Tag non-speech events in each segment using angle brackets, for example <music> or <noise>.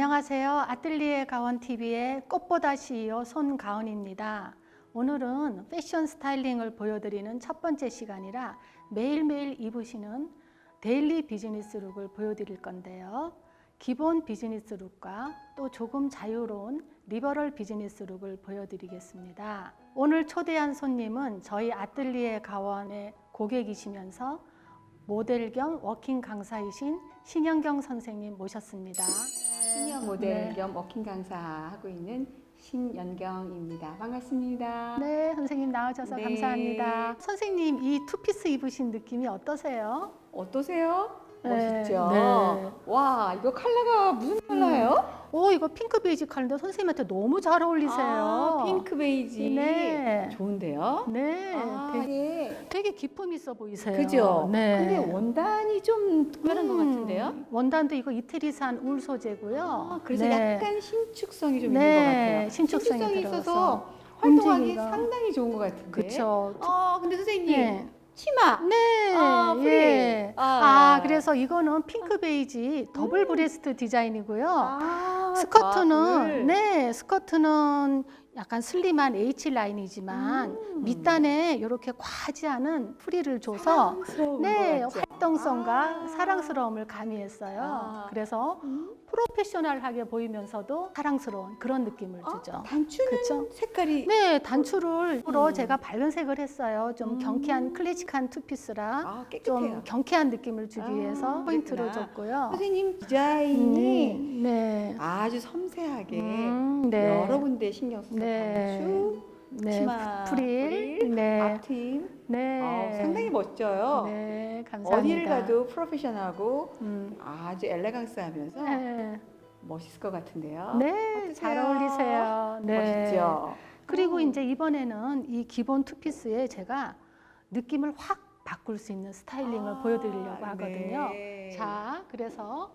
안녕하세요. 아뜰리에 가원 TV의 꽃보다 CEO 손가은입니다. 오늘은 패션 스타일링을 보여드리는 첫 번째 시간이라 매일매일 입으시는 데일리 비즈니스 룩을 보여드릴 건데요. 기본 비즈니스 룩과 또 조금 자유로운 리버럴 비즈니스 룩을 보여드리겠습니다. 오늘 초대한 손님은 저희 아뜰리에 가원의 고객이시면서 모델 겸 워킹 강사이신 신영경 선생님 모셨습니다. 시니어 모델 네. 겸 워킹 강사 하고 있는 신연경입니다. 반갑습니다. 네, 선생님 나와주셔서 네. 감사합니다. 선생님 이 투피스 입으신 느낌이 어떠세요? 어떠세요? 네, 멋있죠? 네. 와, 이거 컬러가 무슨 컬러예요? 오, 이거 핑크 베이지 컬러인데 선생님한테 너무 잘 어울리세요. 아, 핑크 베이지. 네. 좋은데요? 네, 아, 되게, 예. 되게 기품 있어 보이세요. 그죠? 네. 근데 원단이 좀 특별한 것 음, 같은데요? 원단도 이거 이태리산 울 소재고요. 아, 그래서 네. 약간 신축성이 좀 네, 있는 것 같아요. 신축성이 있어서 들어가서 활동하기 움직이기가- 상당히 좋은 것 같은데. 그렇죠. 아, 근데 선생님 네. 치마. 네. 아. 예. 아. 아, 그래서 이거는 핑크 베이지 더블 음. 브레스트 디자인이고요. 아, 스커트는. 네 스커트는 약간 슬림한 H 라인이지만 음. 밑단에 이렇게 과하지 않은 프리를 줘서 사랑스러운 네 것 같죠? 활동성과 아. 사랑스러움을 가미했어요. 아. 그래서 음. 프로페셔널하게 보이면서도 사랑스러운 그런 느낌을 아, 주죠. 단추는 그쵸? 색깔이 네 단추를 으로 음. 제가 밝은 색을 했어요. 좀 음. 경쾌한 클래식한 투피스라 아, 좀. 경쾌한 느낌을 주기 아, 위해서 포인트를 그렇구나. 줬고요. 선생님 디자인이 음, 네. 아주 섬세하게 음, 네. 여러 군데 신경 써서 네. 단추, 네, 치마, 프릴, 네, 앞트임 네, 아, 상당히 멋져요. 네, 감사합니다. 어디를 가도 프로페셔널하고 음, 아주 엘레강스하면서 네, 멋있을 것 같은데요. 네, 어떠세요? 잘 어울리세요. 네. 멋있죠. 그리고 음. 이제 이번에는 이 기본 투피스에 제가 느낌을 확 바꿀 수 있는 스타일링을 아, 보여드리려고 하거든요. 네. 자, 그래서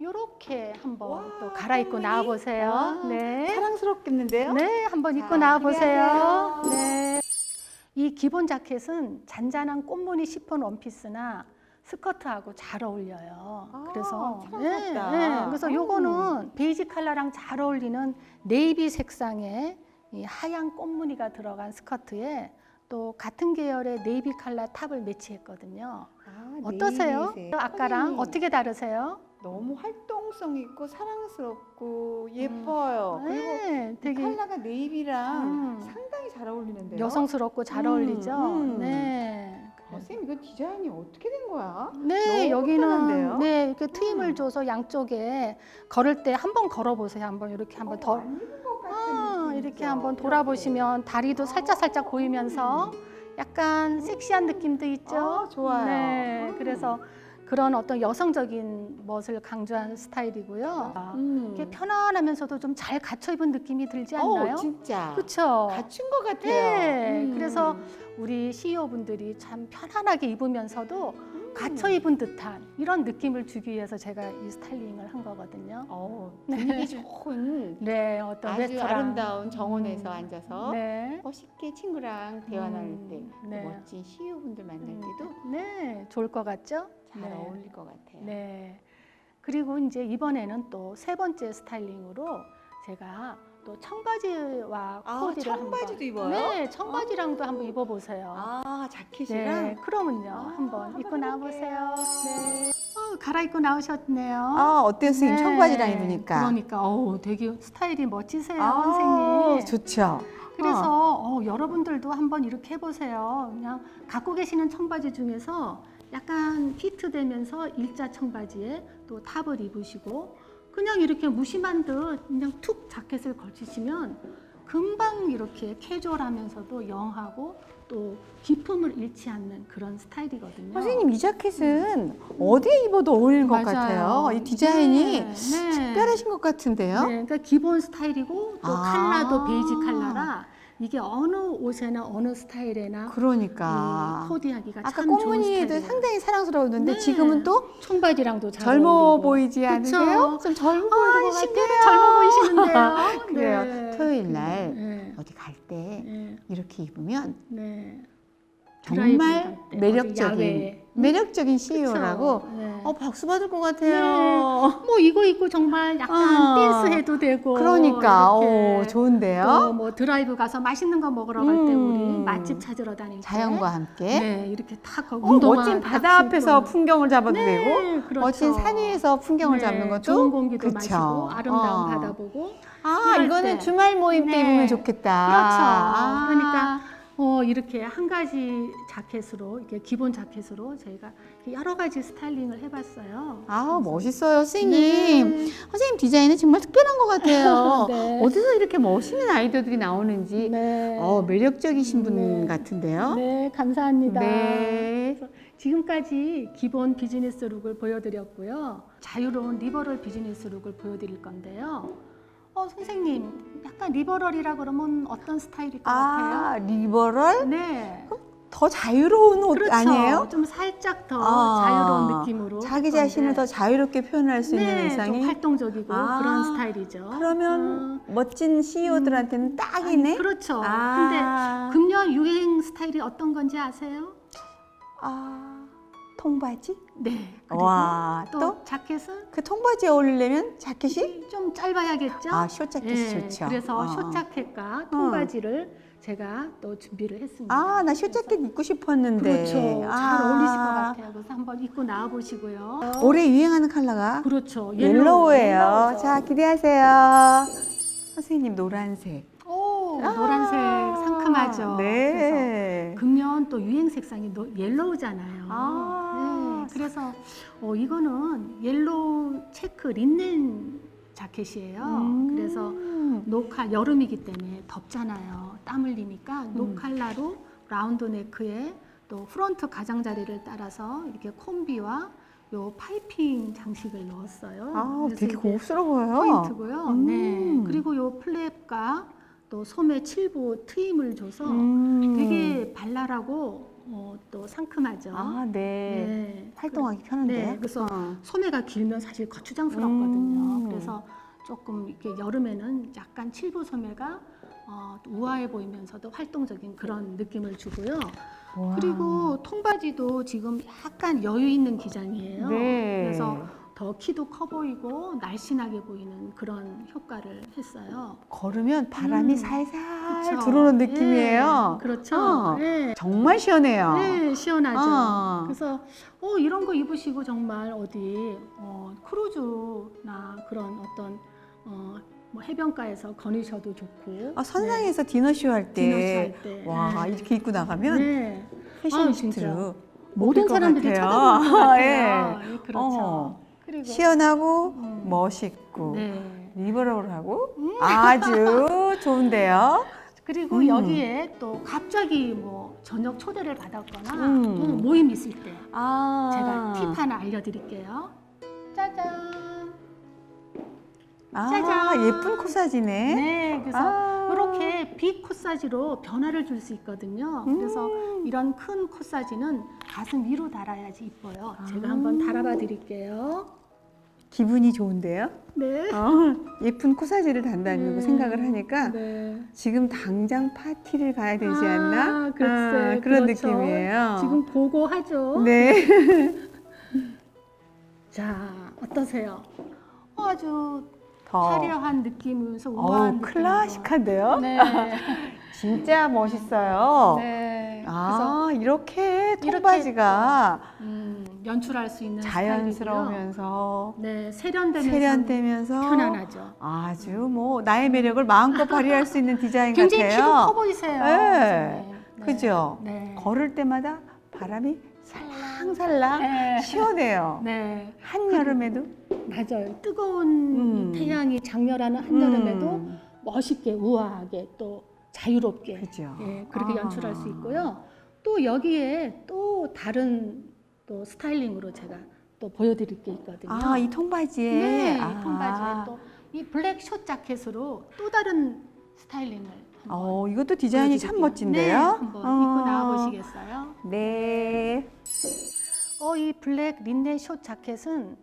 이렇게 한번 와, 또 갈아입고 꽃무늬? 나와 보세요. 아, 네. 사랑스럽겠는데요? 네, 한번 입고 자, 나와 보세요. 네. 이 기본 자켓은 잔잔한 꽃무늬 시폰 원피스나 스커트하고 잘 어울려요. 아, 그래서 사랑스럽다. 그래서 음. 요거는 베이지 컬러랑 잘 어울리는 네이비 색상의 이 하얀 꽃무늬가 들어간 스커트에 또 같은 계열의 네이비 컬러 탑을 매치했거든요. 아, 어떠세요? 네이비색. 아까랑 선생님, 어떻게 다르세요? 너무 활동성 있고 사랑스럽고 예뻐요. 그리고 네, 되게 컬러가 네이비랑 음. 상당히 잘 어울리는데요. 여성스럽고 잘 음, 어울리죠. 음. 네. 어, 선생님 이거 디자인이 어떻게 된 거야? 네, 너무 여기는 편한데요? 네 이렇게 트임을 음. 줘서 양쪽에 걸을 때 한 번 걸어 보세요. 한번 이렇게 한번 어, 더 안 입은 것 같은 아, 느낌이죠? 이렇게 한번 돌아보시면 다리도 살짝 살짝 보이면서 약간 섹시한 느낌도 있죠. 아, 좋아요. 네, 음. 그래서 그런 어떤 여성적인 멋을 강조한 스타일이고요. 음. 이게 편안하면서도 좀 잘 갖춰 입은 느낌이 들지 않나요? 어, 진짜 그렇죠. 갖춘 것 같아요. 네, 음. 그래서 우리 CEO 분들이 참 편안하게 입으면서도 음. 갇혀 입은 듯한 이런 느낌을 주기 위해서 제가 이 스타일링을 한 거거든요. 어, 분위기 좋은 <laughs> 네, 어떤 아주 레스토랑. 아름다운 정원에서 음. 앉아서 네. 멋있게 친구랑 대화 나눌 음, 때, 또 네. 멋진 CEO분들 만날 음, 때도 네, 좋을 것 같죠? 잘 네. 어울릴 것 같아요. 네. 그리고 이제 이번에는 또 세 번째 스타일링으로 제가 또 청바지와 아, 코디를 청바지도 한번 입어요? 네, 청바지랑도 한번 입어보세요. 아, 자켓이랑 네, 그러면요. 아, 한번 한번 입고 나와보세요. 해볼게요. 네. 어, 갈아입고 나오셨네요. 아, 어때요, 선생님? 네. 청바지랑 입으니까. 그러니까, 어우, 되게 스타일이 멋지세요, 아, 선생님. 좋죠. 그래서 어, 여러분들도 한번 이렇게 해보세요. 그냥 갖고 계시는 청바지 중에서 약간 피트되면서 일자 청바지에 또 탑을 입으시고 그냥 이렇게 무심한 듯 그냥 툭 자켓을 걸치시면 금방 이렇게 캐주얼하면서도 영하고 또 기품을 잃지 않는 그런 스타일이거든요. 선생님, 이 자켓은 어디에 입어도 어울리는 것 맞아요. 같아요. 이 디자인이 네, 네. 특별하신 것 같은데요? 네, 그러니까 기본 스타일이고 또 아. 컬러도 베이지 컬러라 이게 어느 옷에나 어느 스타일에나 그러니까. 이 코디하기가 아까 꽃무늬도. 상당히 사랑스러웠는데 네. 지금은 또 청바지랑도 잘 젊어 어울리고. 보이지? 않으세요? 좀 젊어 보이는 아, 것 10대도 같아요. 젊어 보이시는데요. <laughs> 그래요. 네. 토요일 날 네. 어디 갈때 네. 이렇게 입으면 네. 정말 매력적인. 매력적인 CEO라고. 네. 어, 박수 받을 것 같아요. 뭐 이거 입고 정말 약간 어. 댄스 해도 되고 그러니까, 오, 좋은데요? 또뭐 드라이브 가서 맛있는 거 먹으러 갈 때 우리 음. 맛집 찾으러 다닐 때 자연과 함께. 네 이렇게 탁 거- 어, 멋진 딱 바다 앞에서. 풍경을 잡아도 네, 되고, 그렇죠. 멋진 산 위에서 풍경을 네, 잡는 것도 좋은 공기도 그쵸. 마시고 아름다운 어. 바다 보고 아, 이거는 때. 주말 모임 때 네. 입으면 좋겠다. 그렇죠. 아. 그러니까 어, 이렇게 한 가지 자켓으로 이렇게 기본 자켓으로 저희가 여러 가지 스타일링을 해봤어요. 아, 멋있어요, 선생님. 네. 선생님 디자인은 정말 특별한 것 같아요. <laughs> 네. 어디서 이렇게 멋있는 아이디어들이 나오는지 네. 어, 매력적이신 분 네. 같은데요. 네, 감사합니다. 네. 지금까지 기본 비즈니스 룩을 보여드렸고요. 자유로운 리버럴 비즈니스 룩을 보여드릴 건데요. 어, 선생님, 약간 리버럴이라 그러면 어떤 스타일일 것 아, 같아요? 리버럴? 네. 더 자유로운 옷 그렇죠. 아니에요? 좀 살짝 더 아, 자유로운 느낌으로. 자기 자신을 더 자유롭게 표현할 수 있는 네, 의상이 좀 활동적이고 아, 그런 스타일이죠. 그러면 멋진 CEO들한테는 음, 딱이네. 아니, 그렇죠. 아. 근데 금년 유행 스타일이 어떤 건지 아세요? 아, 통바지? 네. 그리고 와, 또, 또? 자켓은 그 통바지에 어울리려면 자켓이? 좀 짧아야겠죠? 아, 숏 자켓이 예, 좋죠. 그래서 어. 숏 자켓과 통바지를 제가 또 준비를 했습니다. 아, 나 숏 자켓 입고 싶었는데. 그렇죠. 잘 아. 어울리실 것 같아요. 그래서 한번 입고 나와 보시고요. 올해 유행하는 컬러가 그렇죠. 옐로우예요. 옐로우죠. 자, 기대하세요. 선생님 노란색. 오, 아, 노란색 상큼하죠. 그래서 네. 금년 또 유행 색상이 노, 옐로우잖아요. 아. 네, 그래서 어, 이거는 옐로우 체크 린넨 자켓이에요. 음. 그래서 노칼 여름이기 때문에 덥잖아요. 땀 흘리니까 음. 노칼라로 라운드 네크에 또 프론트 가장자리를 따라서 이렇게 콤비와 요 파이핑 장식을 넣었어요. 아, 되게 고급스러워요. 포인트고요. 음. 네. 그리고 요 플랩과 또 소매 칠부 트임을 줘서 음. 되게 발랄하고 어, 또 상큼하죠. 아, 네. 네. 활동하기 편한데요. 네, 그래서 어. 소매가 길면 사실 거추장스럽거든요. 음. 그래서 조금 이렇게 여름에는 약간 칠부 소매가 어, 우아해 보이면서도 활동적인 그런 느낌을 주고요. 와. 그리고 통바지도 지금 약간 여유 있는 기장이에요. 네. 그래서 더 키도 커 보이고 날씬하게 보이는 그런 효과를 했어요. 걸으면 바람이 음. 살살 그쵸? 들어오는 느낌이에요. 예, 그렇죠. 어. 네. 정말 시원해요. 네, 시원하죠. 어. 그래서 어, 이런 거 입으시고 정말 어디 어, 크루즈나 그런 어떤 어, 뭐 해변가에서 거니셔도 좋고. 아, 선상에서 디너쇼 할 네, 때. 디너쇼 할 때. 와, 네. 이렇게 입고 나가면 네. 패셔니스트로 아, 모든 사람들이 같아요. 쳐다볼 것 <laughs> 같아요. 예. 예, 그렇죠. 어. 시원하고 음. 멋있고 네. 리버럴하고 아주 <laughs> 좋은데요. 그리고 음. 여기에 또 갑자기 뭐 저녁 초대를 받았거나 음. 또 모임 있을 때 아, 제가 팁 하나 알려드릴게요. 짜잔. 아, 짜잔. 예쁜 코사지네. 네, 그래서 아. 이렇게 빅 코사지로 변화를 줄 수 있거든요. 그래서 음. 이런 큰 코사지는 가슴 위로 달아야지 이뻐요. 제가 아. 한번 달아봐 드릴게요. 기분이 좋은데요. 네. 어, 예쁜 코사지를 단다는 네. 생각을 하니까 네. 지금 당장 파티를 가야 되지 아, 않나? 글쎄, 아, 그런 그렇죠. 느낌이에요. 지금 보고 하죠. 네. <laughs> 자, 어떠세요? 어, 아주 더 화려한 느낌이면서 우아한 어우, 느낌. 클래식한데요? 네. <laughs> 진짜 멋있어요. 네. 그래서 아, 이렇게 이렇게 통바지가 음, 연출할 수 있는. 자연스러우면서 네, 세련되면서 세련되면서 편안하죠. 아주 뭐 나의 매력을 마음껏 발휘할 수 있는 디자인 굉장히 키도 커 같아요. 보이세요. 네. 선생님. 그죠? 네. 걸을 때마다 바람이 살랑살랑 네. 시원해요. 네, 한여름에도 맞아요. 뜨거운 음. 이 태양이 장렬하는 한여름에도 음, 멋있게 우아하게 또 자유롭게 그죠. 예, 그렇게 아. 연출할 수 있고요. 또 여기에 또 다른 또 스타일링으로 제가 또 보여드릴 게 있거든요. 아, 이 통바지에 네, 이 아. 통바지에 또 이 블랙 숏 자켓으로 또 다른 스타일링을 어, 이것도 디자인이 참 보여드릴게요. 멋진데요. 네, 한번 입고 어. 나와 보시겠어요? 네. 어, 이 블랙 린넨 숏 자켓은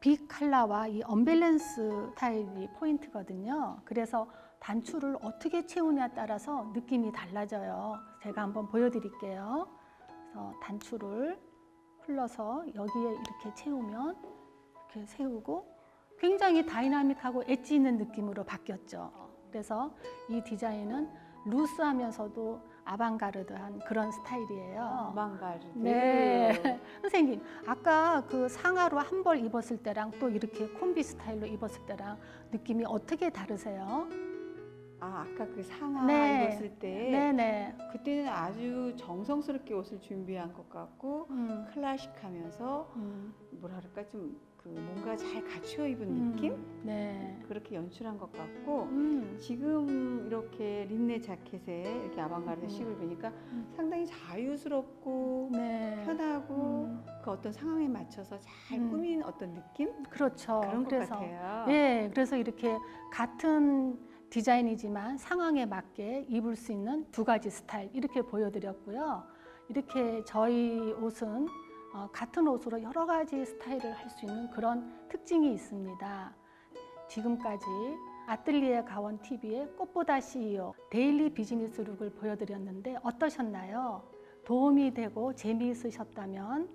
빅 컬러와 이 언밸런스 스타일이 포인트거든요. 그래서 단추를 어떻게 채우냐에 따라서 느낌이 달라져요. 제가 한번 보여드릴게요. 그래서 단추를 흘러서 여기에 이렇게 채우면 이렇게 세우고 굉장히 다이나믹하고 엣지 있는 느낌으로 바뀌었죠. 그래서 이 디자인은 루스하면서도 아방가르드한 그런 스타일이에요. 망가르. 네. <laughs> 선생님, 아까 그 상하로 한 벌 입었을 때랑 또 이렇게 콤비 스타일로 입었을 때랑 느낌이 어떻게 다르세요? 아 아까 그 상하 네. 입었을 때 네네. 그때는 아주 정성스럽게 옷을 준비한 것 같고 음, 클래식하면서 음, 그럴까 좀 그 뭔가 잘 갖춰 입은 음, 느낌 네. 그렇게 연출한 것 같고 음, 지금 이렇게 린네 자켓에 이렇게 아방가르드 음. 식을 보니까 음. 상당히 자유스럽고 네. 편하고 음, 그 어떤 상황에 맞춰서 잘 음. 꾸민 어떤 느낌 그렇죠. 그런 것 그래서 같아요. 네, 그래서 이렇게 같은 디자인이지만 상황에 맞게 입을 수 있는 두 가지 스타일 이렇게 보여드렸고요. 이렇게 저희 옷은 어, 같은 옷으로 여러 가지 스타일을 할 수 있는 그런 특징이 있습니다. 지금까지 아틀리에 가원 TV의 꽃보다 CEO 데일리 비즈니스 룩을 보여드렸는데 어떠셨나요? 도움이 되고 재미있으셨다면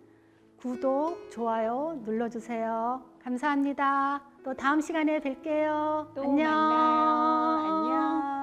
구독, 좋아요 눌러주세요. 감사합니다. 또 다음 시간에 뵐게요. 또 안녕. 만나요. 안녕.